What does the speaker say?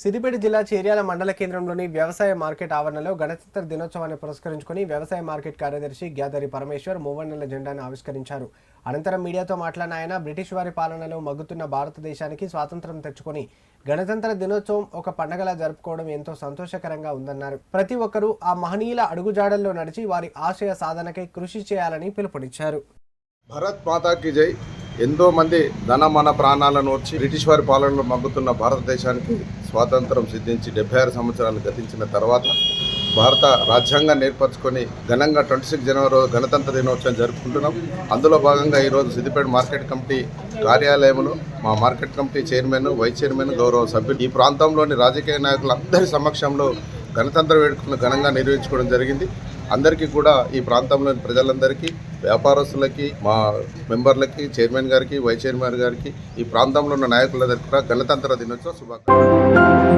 సిద్దిపేట జిల్లా చేర్యాల మండల కేంద్రంలోని వ్యవసాయ మార్కెట్ ఆవరణలో గణతంత్ర దినోత్సవాన్ని పురస్కరించుకుని వ్యవసాయ మార్కెట్ కార్యదర్శి గ్యాదరి పరమేశ్వర్ మూవన్నెల జెండాను ఆవిష్కరించారు. అనంతరం మీడియాతో మాట్లాడిన ఆయన బ్రిటిష్ వారి పాలనలో మగ్గుతున్న భారతదేశానికి స్వాతంత్రం తెచ్చుకొని గణతంత్ర దినోత్సవం ఒక పండగలా జరుపుకోవడం ఎంతో సంతోషకరంగా ఉందన్నారు. ప్రతి ఒక్కరూ ఆ మహనీయుల అడుగుజాడల్లో నడిచి వారి ఆశయ సాధనకై కృషి చేయాలని పిలుపునిచ్చారు. భరత్ మాతాకి జై. ఎంతో మంది ధన మన ప్రాణాలను వచ్చి బ్రిటిష్ వారి పాలనలో మగ్గుతున్న భారతదేశానికి స్వాతంత్రం సిద్ధించి డెబ్బై ఆరు సంవత్సరాలు గతించిన తర్వాత భారత రాజ్యాంగం నేర్పరచుకొని ఘనంగా ట్వంటీ సిక్స్ జనవరి గణతంత్ర దినోత్సవం జరుపుకుంటున్నాం. అందులో భాగంగా ఈరోజు సిద్దిపేట మార్కెట్ కమిటీ కార్యాలయంలో మా market committee chairman vice chairman గౌరవ సభ్యులు ఈ ప్రాంతంలోని రాజకీయ నాయకులందరి సమక్షంలో గణతంత్ర వేడుకలను ఘనంగా నిర్వహించుకోవడం జరిగింది. అందరికీ కూడా ఈ ప్రాంతంలోని ప్రజలందరికీ వ్యాపారస్తులకి మా మెంబర్లకి చైర్మన్ గారికి వైస్ చైర్మన్ గారికి ఈ ప్రాంతంలో ఉన్న నాయకులందరికీ కూడా గణతంత్ర దినోత్సవ శుభాకాంక్షలు.